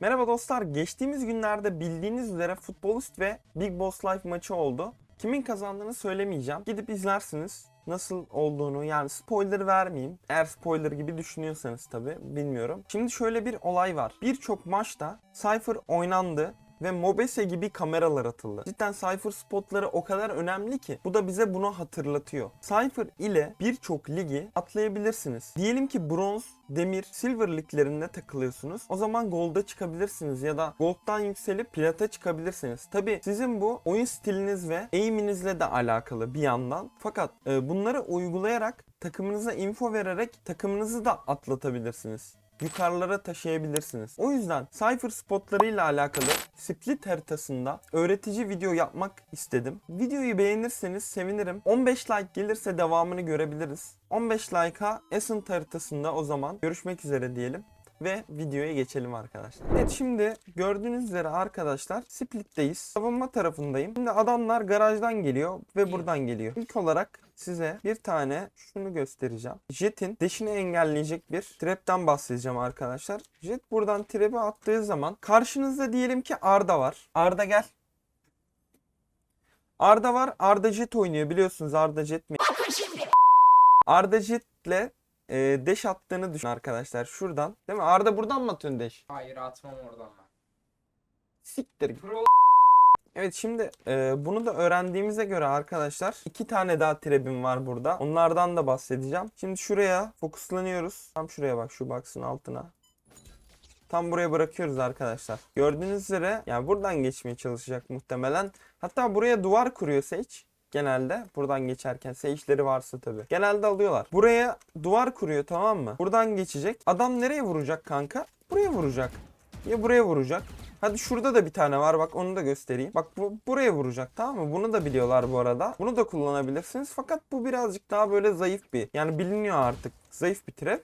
Merhaba dostlar. Geçtiğimiz günlerde bildiğiniz üzere Futbolist ve Big Boss Life maçı oldu. Kimin kazandığını söylemeyeceğim. Gidip izlersiniz. Nasıl olduğunu yani spoiler vermeyeyim. Eğer spoiler gibi düşünüyorsanız tabi bilmiyorum. Şimdi şöyle bir olay var. Birçok maçta Cypher oynandı ve Mobese gibi kameralar atıldı. Cidden Cypher spotları o kadar önemli ki bu da bize bunu hatırlatıyor. Cypher ile birçok ligi atlayabilirsiniz. Diyelim ki bronz, demir, silver liglerinde takılıyorsunuz. O zaman gold'a çıkabilirsiniz ya da gold'dan yükselip plata çıkabilirsiniz. Tabi sizin bu oyun stiliniz ve aim'inizle de alakalı bir yandan. Fakat e, bunları uygulayarak takımınıza info vererek takımınızı da atlatabilirsiniz yukarılara taşıyabilirsiniz. O yüzden Cypher spotlarıyla alakalı split haritasında öğretici video yapmak istedim. Videoyu beğenirseniz sevinirim. 15 like gelirse devamını görebiliriz. 15 like'a Ascent haritasında o zaman görüşmek üzere diyelim ve videoya geçelim arkadaşlar. Evet şimdi gördüğünüz üzere arkadaşlar Split'teyiz. Savunma tarafındayım. Şimdi adamlar garajdan geliyor ve buradan geliyor. İlk olarak size bir tane şunu göstereceğim. Jet'in deşini engelleyecek bir trap'ten bahsedeceğim arkadaşlar. Jet buradan trap'i attığı zaman karşınızda diyelim ki Arda var. Arda gel. Arda var. Arda Jet oynuyor biliyorsunuz Arda Jet mi? Arda Jet'le e, deş attığını düşün arkadaşlar şuradan. Değil mi? Arda buradan mı atıyorsun deş? Hayır atmam oradan ben. Siktir. Pro Evet şimdi e, bunu da öğrendiğimize göre arkadaşlar iki tane daha trebim var burada. Onlardan da bahsedeceğim. Şimdi şuraya fokuslanıyoruz. Tam şuraya bak şu box'ın altına. Tam buraya bırakıyoruz arkadaşlar. Gördüğünüz üzere yani buradan geçmeye çalışacak muhtemelen. Hatta buraya duvar kuruyor Sage. Genelde buradan geçerken Sage'leri varsa tabi. Genelde alıyorlar. Buraya duvar kuruyor tamam mı? Buradan geçecek. Adam nereye vuracak kanka? Buraya vuracak. Ya buraya vuracak. Hadi şurada da bir tane var bak onu da göstereyim. Bak bu buraya vuracak tamam mı? Bunu da biliyorlar bu arada. Bunu da kullanabilirsiniz. Fakat bu birazcık daha böyle zayıf bir. Yani biliniyor artık. Zayıf bir trap.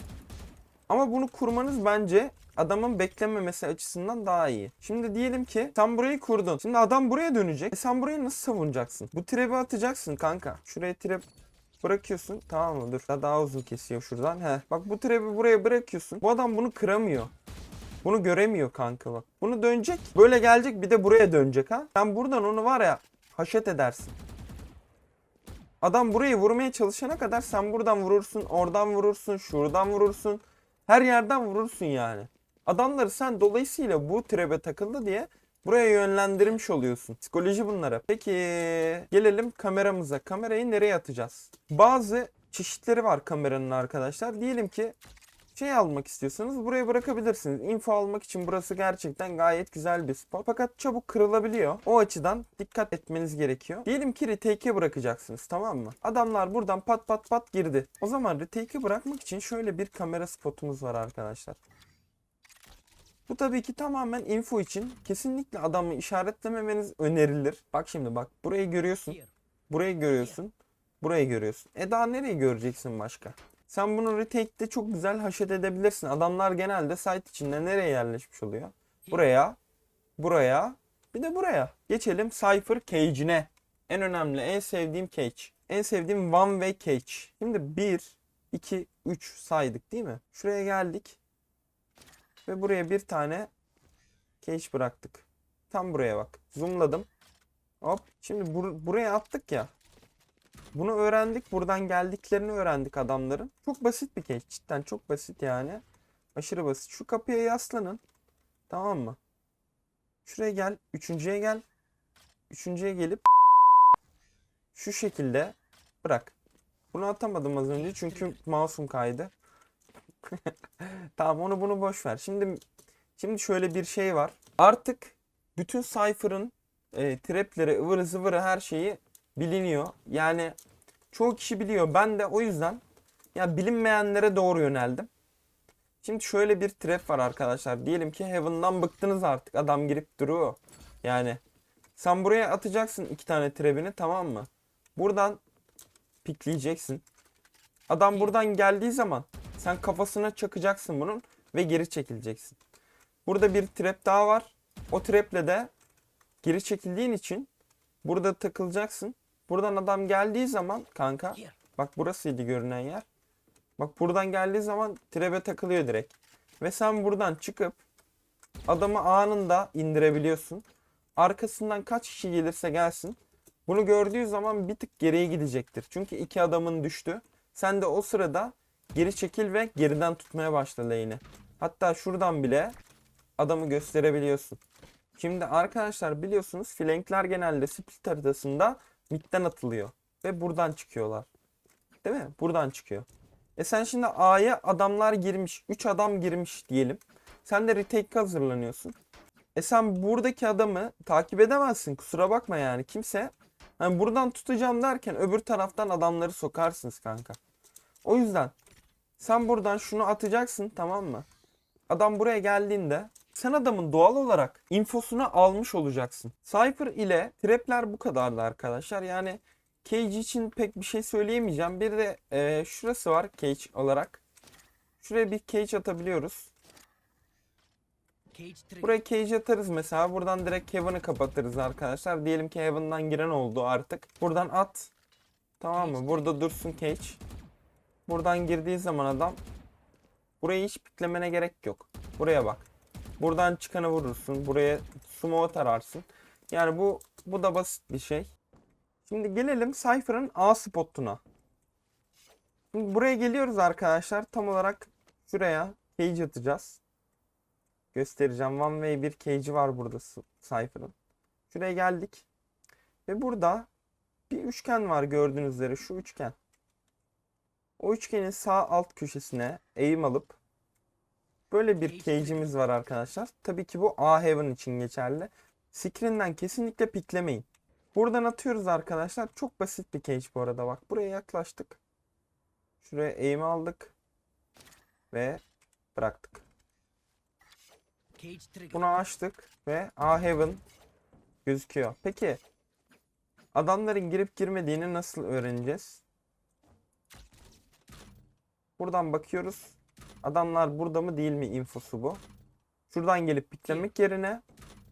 Ama bunu kurmanız bence adamın beklememesi açısından daha iyi. Şimdi diyelim ki sen burayı kurdun. Şimdi adam buraya dönecek. E sen burayı nasıl savunacaksın? Bu trap'i atacaksın kanka. Şuraya trap bırakıyorsun. Tamam mı? Dur. Daha, daha uzun kesiyor şuradan. He. Bak bu trap'i buraya bırakıyorsun. Bu adam bunu kıramıyor. Bunu göremiyor kanka bak. Bunu dönecek. Böyle gelecek bir de buraya dönecek ha. Sen buradan onu var ya haşet edersin. Adam burayı vurmaya çalışana kadar sen buradan vurursun, oradan vurursun, şuradan vurursun. Her yerden vurursun yani. Adamları sen dolayısıyla bu trebe takıldı diye buraya yönlendirmiş oluyorsun. Psikoloji bunlara. Peki gelelim kameramıza. Kamerayı nereye atacağız? Bazı çeşitleri var kameranın arkadaşlar. Diyelim ki şey almak istiyorsanız buraya bırakabilirsiniz. Info almak için burası gerçekten gayet güzel bir spot. Fakat çabuk kırılabiliyor. O açıdan dikkat etmeniz gerekiyor. Diyelim ki retake'e bırakacaksınız tamam mı? Adamlar buradan pat pat pat girdi. O zaman retake'e bırakmak için şöyle bir kamera spotumuz var arkadaşlar. Bu tabii ki tamamen info için. Kesinlikle adamı işaretlememeniz önerilir. Bak şimdi bak burayı görüyorsun. Burayı görüyorsun. Burayı görüyorsun. E daha nereyi göreceksin başka? Sen bunu retake'de çok güzel haşet edebilirsin. Adamlar genelde site içinde nereye yerleşmiş oluyor? Buraya, buraya, bir de buraya. Geçelim Cypher Cage'ine. En önemli, en sevdiğim cage. En sevdiğim one way cage. Şimdi 1, 2, 3 saydık değil mi? Şuraya geldik. Ve buraya bir tane cage bıraktık. Tam buraya bak. Zoomladım. Hop. Şimdi bur- buraya attık ya. Bunu öğrendik. Buradan geldiklerini öğrendik adamların. Çok basit bir case. Cidden çok basit yani. Aşırı basit. Şu kapıya yaslanın. Tamam mı? Şuraya gel. Üçüncüye gel. Üçüncüye gelip şu şekilde bırak. Bunu atamadım az önce çünkü mouse'um kaydı. tamam onu bunu boş ver. Şimdi şimdi şöyle bir şey var. Artık bütün Cypher'ın e, trapleri, ıvırı zıvırı her şeyi biliniyor. Yani çoğu kişi biliyor. Ben de o yüzden ya bilinmeyenlere doğru yöneldim. Şimdi şöyle bir trap var arkadaşlar. Diyelim ki Heaven'dan bıktınız artık. Adam girip duruyor. Yani sen buraya atacaksın iki tane trap'ini tamam mı? Buradan pikleyeceksin. Adam buradan geldiği zaman sen kafasına çakacaksın bunun ve geri çekileceksin. Burada bir trap daha var. O trap'le de geri çekildiğin için burada takılacaksın. Buradan adam geldiği zaman kanka bak burasıydı görünen yer. Bak buradan geldiği zaman trebe takılıyor direkt. Ve sen buradan çıkıp adamı anında indirebiliyorsun. Arkasından kaç kişi gelirse gelsin. Bunu gördüğü zaman bir tık geriye gidecektir. Çünkü iki adamın düştü. Sen de o sırada geri çekil ve geriden tutmaya başla lane'i. Hatta şuradan bile adamı gösterebiliyorsun. Şimdi arkadaşlar biliyorsunuz flankler genelde split haritasında midden atılıyor. Ve buradan çıkıyorlar. Değil mi? Buradan çıkıyor. E sen şimdi A'ya adamlar girmiş. 3 adam girmiş diyelim. Sen de retake hazırlanıyorsun. E sen buradaki adamı takip edemezsin. Kusura bakma yani. Kimse hani buradan tutacağım derken öbür taraftan adamları sokarsınız kanka. O yüzden sen buradan şunu atacaksın tamam mı? Adam buraya geldiğinde sen adamın doğal olarak infosunu almış olacaksın. Cypher ile trapler bu kadardı arkadaşlar. Yani Cage için pek bir şey söyleyemeyeceğim. Bir de e, şurası var Cage olarak. Şuraya bir Cage atabiliyoruz. Buraya Cage atarız mesela. Buradan direkt Heaven'ı kapatırız arkadaşlar. Diyelim ki Heaven'dan giren oldu artık. Buradan at. Tamam mı? Burada dursun Cage. Buradan girdiği zaman adam burayı hiç piklemene gerek yok. Buraya bak. Buradan çıkanı vurursun. Buraya smoke tararsın. Yani bu bu da basit bir şey. Şimdi gelelim Cypher'ın A spotuna. Şimdi buraya geliyoruz arkadaşlar. Tam olarak şuraya cage atacağız. Göstereceğim. One way bir cage'i var burada Cypher'ın. Şuraya geldik. Ve burada bir üçgen var gördüğünüz üzere. Şu üçgen. O üçgenin sağ alt köşesine eğim alıp böyle bir cage'imiz var arkadaşlar. Tabii ki bu A Heaven için geçerli. Screen'den kesinlikle piklemeyin. Buradan atıyoruz arkadaşlar. Çok basit bir cage bu arada bak. Buraya yaklaştık. Şuraya aim aldık. Ve bıraktık. Bunu açtık ve A Heaven gözüküyor. Peki adamların girip girmediğini nasıl öğreneceğiz? Buradan bakıyoruz. Adamlar burada mı değil mi infosu bu. Şuradan gelip piklemek yerine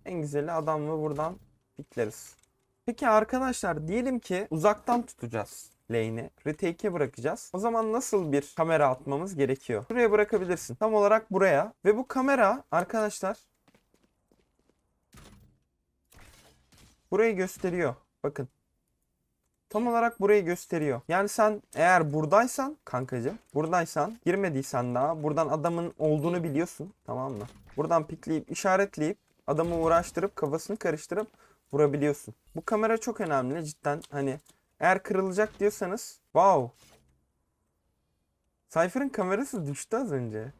en güzeli adamı buradan pikleriz. Peki arkadaşlar diyelim ki uzaktan tutacağız lane'i. Retake'e bırakacağız. O zaman nasıl bir kamera atmamız gerekiyor? Buraya bırakabilirsin. Tam olarak buraya. Ve bu kamera arkadaşlar burayı gösteriyor. Bakın. Tam olarak burayı gösteriyor. Yani sen eğer buradaysan kankacığım, buradaysan girmediysen daha buradan adamın olduğunu biliyorsun. Tamam mı? Buradan pikleyip işaretleyip adamı uğraştırıp kafasını karıştırıp vurabiliyorsun. Bu kamera çok önemli cidden. Hani eğer kırılacak diyorsanız wow. Cypher'ın kamerası düştü az önce.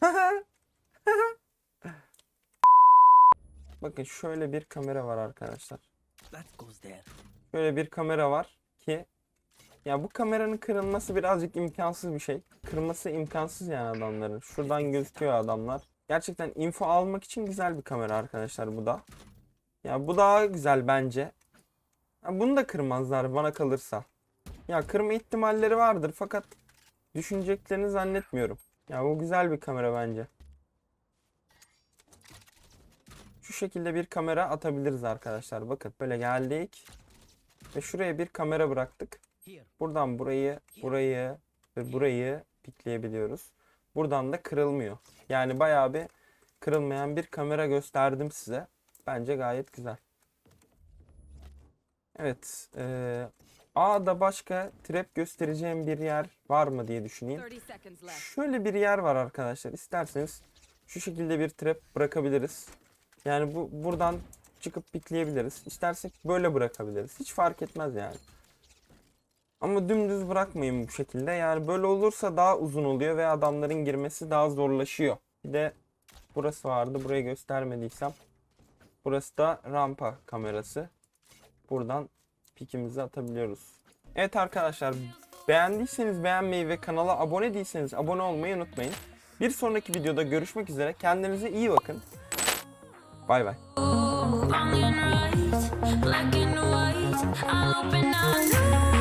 Bakın şöyle bir kamera var arkadaşlar. Şöyle bir kamera var ki ya bu kameranın kırılması birazcık imkansız bir şey. Kırılması imkansız yani adamların. Şuradan gözüküyor adamlar. Gerçekten info almak için güzel bir kamera arkadaşlar bu da. Ya bu daha güzel bence. Ya bunu da kırmazlar bana kalırsa. Ya kırma ihtimalleri vardır fakat düşüneceklerini zannetmiyorum. Ya bu güzel bir kamera bence. Şu şekilde bir kamera atabiliriz arkadaşlar. Bakın böyle geldik. Ve şuraya bir kamera bıraktık. Buradan burayı, burayı ve burayı pikleyebiliyoruz. Buradan da kırılmıyor. Yani bayağı bir kırılmayan bir kamera gösterdim size. Bence gayet güzel. Evet. eee A'da başka trap göstereceğim bir yer var mı diye düşüneyim. 30 seconds left. Şöyle bir yer var arkadaşlar. İsterseniz şu şekilde bir trap bırakabiliriz. Yani bu buradan çıkıp pikleyebiliriz. İstersek böyle bırakabiliriz. Hiç fark etmez yani. Ama dümdüz bırakmayın bu şekilde. Yani böyle olursa daha uzun oluyor ve adamların girmesi daha zorlaşıyor. Bir de burası vardı. Burayı göstermediysem. Burası da rampa kamerası. Buradan pikimizi atabiliyoruz. Evet arkadaşlar beğendiyseniz beğenmeyi ve kanala abone değilseniz abone olmayı unutmayın. Bir sonraki videoda görüşmek üzere. Kendinize iyi bakın. Bay bay. Black and white, I'll open up.